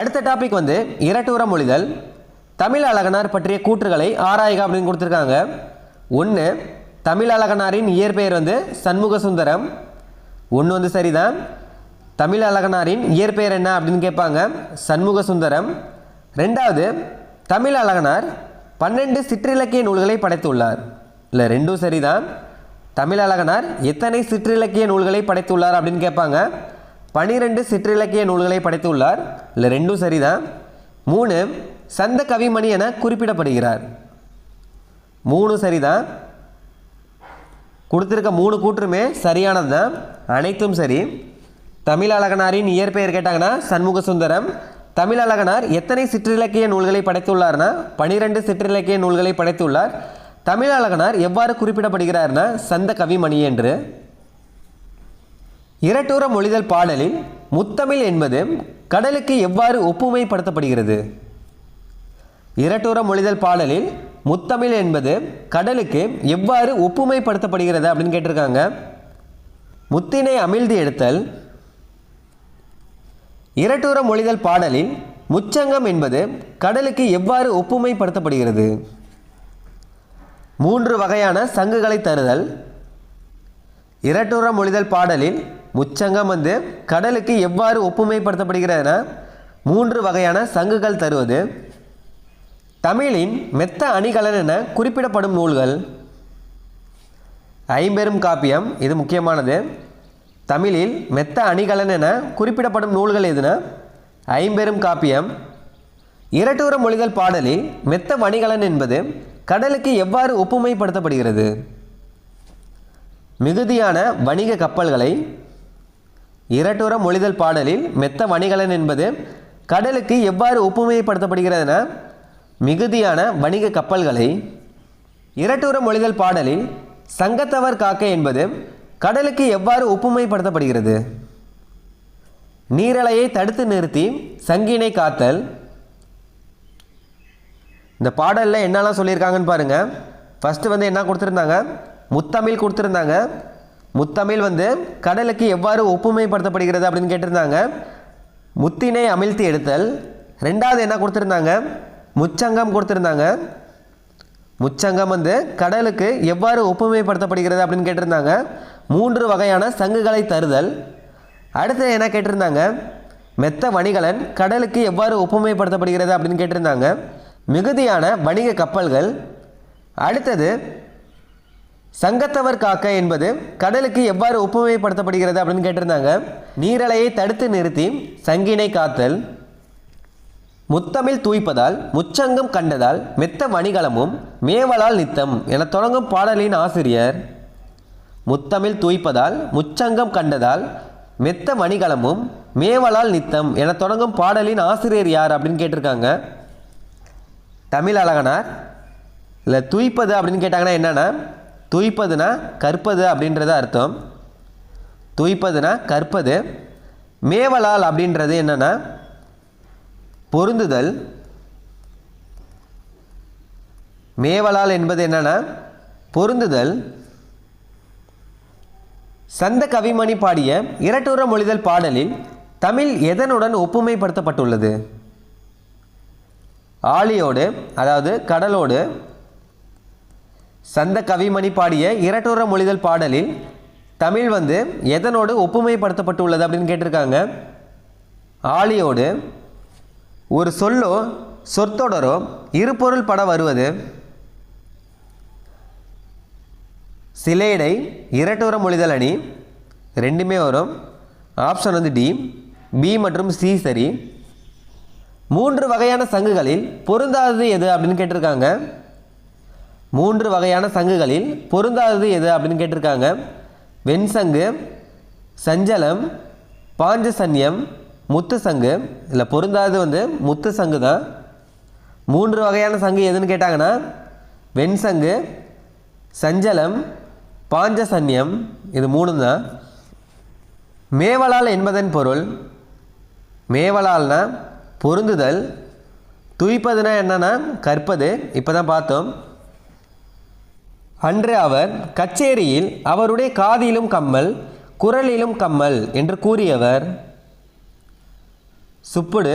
அடுத்த டாபிக் வந்து இரட்டுற மொழிதல் தமிழ் அழகனார் பற்றிய கூற்றுகளை ஆராய்க அப்படின்னு கொடுத்துருக்காங்க. ஒன்று தமிழ் அழகனாரின் இயற்பெயர் வந்து சண்முக சுந்தரம் ஒன்று வந்து சரிதான். தமிழ் அழகனாரின் இயற்பெயர் என்ன அப்படின்னு கேட்பாங்க. சண்முக சுந்தரம் ரெண்டாவது தமிழ் அழகனார் பன்னெண்டு சிற்றிலக்கிய நூல்களை படைத்துள்ளார். இல்லை ரெண்டும் சரிதான். தமிழ் அழகனார் எத்தனை சிற்றிலக்கிய நூல்களை படைத்துள்ளார் அப்படின்னு கேட்பாங்க. பனிரெண்டு சிற்றிலக்கிய நூல்களை படைத்துள்ளார். இல்லை ரெண்டும் சரிதான். மூணு சந்த கவிமணி என குறிப்பிடப்படுகிறார். மூணு சரிதான். கொடுத்துருக்க மூணு கூற்றுமே சரியானது தான் அனைத்தும் சரி. தமிழ் அழகனாரின் இயற்பெயர் கேட்டாங்கன்னா சண்முக சுந்தரம் தமிழ் அழகனார் எத்தனை சிற்றிலக்கிய நூல்களை படைத்துள்ளார்னா பனிரெண்டு சிற்றிலக்கிய நூல்களை படைத்துள்ளார். தமிழ் அழகனார் எவ்வாறு குறிப்பிடப்படுகிறார்னா சந்த கவிமணி என்று. இரட்டூர மொழிதல் பாடலில் முத்தமிழ் என்பது கடலுக்கு எவ்வாறு ஒப்புமைப்படுத்தப்படுகிறது? இரட்டூர மொழிதல் பாடலில் முத்தமிழ் என்பது கடலுக்கு எவ்வாறு ஒப்புமைப்படுத்தப்படுகிறது அப்படின்னு கேட்டிருக்காங்க. முத்தினை அமிழ்ந்து எடுத்தல். இரட்டூர மொழிதல் பாடலில் முச்சங்கம் என்பது கடலுக்கு எவ்வாறு ஒப்புமைப்படுத்தப்படுகிறது? மூன்று வகையான சங்குகளை தருதல். இரட்டுற மொழிதல் பாடலில் முச்சங்கம் வந்து கடலுக்கு எவ்வாறு ஒப்புமைப்படுத்தப்படுகிறதுனா மூன்று வகையான சங்குகள் தருவது. தமிழின் மெத்த அணிகலன் என குறிப்பிடப்படும் நூல்கள். ஐம்பெரும் காப்பியம் இது முக்கியமானது. தமிழில் மெத்த அணிகலன் என குறிப்பிடப்படும் நூல்கள் எதுனா ஐம்பெரும் காப்பியம். இரட்டூர மொழிதல் பாடலில் மெத்த வணிகலன் என்பது கடலுக்கு எவ்வாறு ஒப்புமைப்படுத்தப்படுகிறது. மிகுதியான வணிக கப்பல்களை இரட்டுற மொழிதல் பாடலில் மெத்த வணிகலன் என்பது கடலுக்கு எவ்வாறு ஒப்புமைப்படுத்தப்படுகிறதுனா மிகுதியான வணிக கப்பல்களை இரட்டுற மொழிதல் பாடலில் சங்கத்தவர் காக்க என்பது கடலுக்கு எவ்வாறு ஒப்புமைப்படுத்தப்படுகிறது? நீரலையை தடுத்து நிறுத்தி சங்கினை காத்தல். இந்த பாடலில் என்னெல்லாம் சொல்லியிருக்காங்கன்னு பாருங்கள் ஃபஸ்ட்டு வந்து என்ன கொடுத்துருந்தாங்க? முத்தமிழ் கொடுத்துருந்தாங்க. முத்தமிழ் வந்து கடலுக்கு எவ்வாறு ஒப்புமைப்படுத்தப்படுகிறது அப்படின்னு கேட்டிருந்தாங்க. முத்தினை அமிழ்த்தி எடுத்தல். ரெண்டாவது என்ன கொடுத்துருந்தாங்க? முச்சங்கம் கொடுத்துருந்தாங்க. முச்சங்கம் வந்து கடலுக்கு எவ்வாறு ஒப்புமைப்படுத்தப்படுகிறது அப்படின்னு கேட்டிருந்தாங்க. மூன்று வகையான சங்குகளை தருதல். அடுத்து என்ன கேட்டிருந்தாங்க? மெத்த வணிகலன் கடலுக்கு எவ்வாறு ஒப்புமைப்படுத்தப்படுகிறது அப்படின்னு கேட்டிருந்தாங்க. மிகுதியான வணிக கப்பல்கள். அடுத்தது சங்கத்தவர் காக்க என்பது கடலுக்கு எவ்வாறு ஒப்புமைப்படுத்தப்படுகிறது அப்படின்னு கேட்டிருந்தாங்க. நீரலையை தடுத்து நிறுத்தி சங்கினை காத்தல் முத்தமிழ் தூய்ப்பதால் முச்சங்கம் கண்டதால் மெத்த வணிகலமும் மேவலால் நித்தம் என தொடங்கும் பாடலின் ஆசிரியர். முத்தமிழ் தூய்ப்பதால் முச்சங்கம் கண்டதால் மெத்த வணிகலமும் மேவலால் நித்தம் என தொடங்கும் பாடலின் ஆசிரியர் யார் அப்படின்னு கேட்டிருக்காங்க. தமிழ் அழகனார் இல்லை தூய்ப்பது அப்படின்னு கேட்டாங்கன்னா என்னென்னா தூய்ப்பதுனா கற்பது அப்படின்றது அர்த்தம். துய்ப்பதுனா கற்பது. மேவலால் அப்படின்றது என்னென்னா பொருந்துதல். மேவலால் என்பது என்னென்னா பொருந்துதல். சந்த கவிமணி பாடிய இரட்டுற மொழிதல் பாடலில் தமிழ் எதனுடன் ஒப்புமைப்படுத்தப்பட்டுள்ளது? ஆழியோடு அதாவது கடலோடு சந்த கவிமணி பாடிய இரட்டுற மொழிதல் பாடலில் தமிழ் வந்து எதனோடு ஒப்புமைப்படுத்தப்பட்டுள்ளது அப்படின்னு கேட்டிருக்காங்க. ஆழியோடு ஒரு சொல்லோ சொற்தொடரோ இருபொருள் பட வருவது. சிலேடை இரட்டுற மொழிதல் அணி ரெண்டுமே வரும். ஆப்ஷன் வந்து டி பி மற்றும் சி சரி. மூன்று வகையான சங்குகளில் பொருந்தாதது எது அப்படின்னு கேட்டிருக்காங்க. மூன்று வகையான சங்குகளில் பொருந்தாதது எது அப்படின்னு கேட்டிருக்காங்க. வெண்சங்கு சஞ்சலம் பாஞ்சசன்யம் முத்து சங்கு இதில் பொருந்தாதது வந்து முத்து சங்கு தான். மூன்று வகையான சங்கு எதுன்னு கேட்டாங்கன்னா வெண்சங்கு சஞ்சலம் பாஞ்சசன்யம். இது மூணும் தான். மேவலால் என்பதன் பொருள் மேவலால்னா பொருந்துதல் துய்ப்பதுனா என்னன்னா கற்பது. இப்போ தான் பார்த்தோம். அன்று அவர் கச்சேரியில் அவருடைய காதிலும் கம்மல் குரலிலும் கம்மல் என்று கூறியவர். சுப்புடு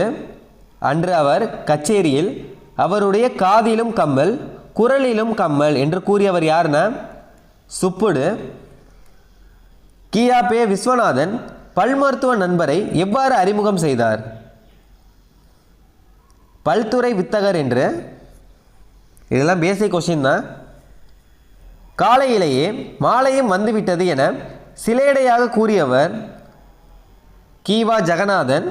அன்று அவர் கச்சேரியில் அவருடைய காதிலும் கம்மல் குரலிலும் கம்மல் என்று கூறியவர் யாருன்னா சுப்புடு கியா பே விஸ்வநாதன் பல் மருத்துவ நண்பரை எவ்வாறு அறிமுகம் செய்தார்? பல்துறை வித்தகர் என்று இதெல்லாம் பேசிக் கொஷின் தான். காலையிலேயே மாலையும் வந்துவிட்டது என சிலேடையாக கூறியவர் கீவா ஜெகநாதன்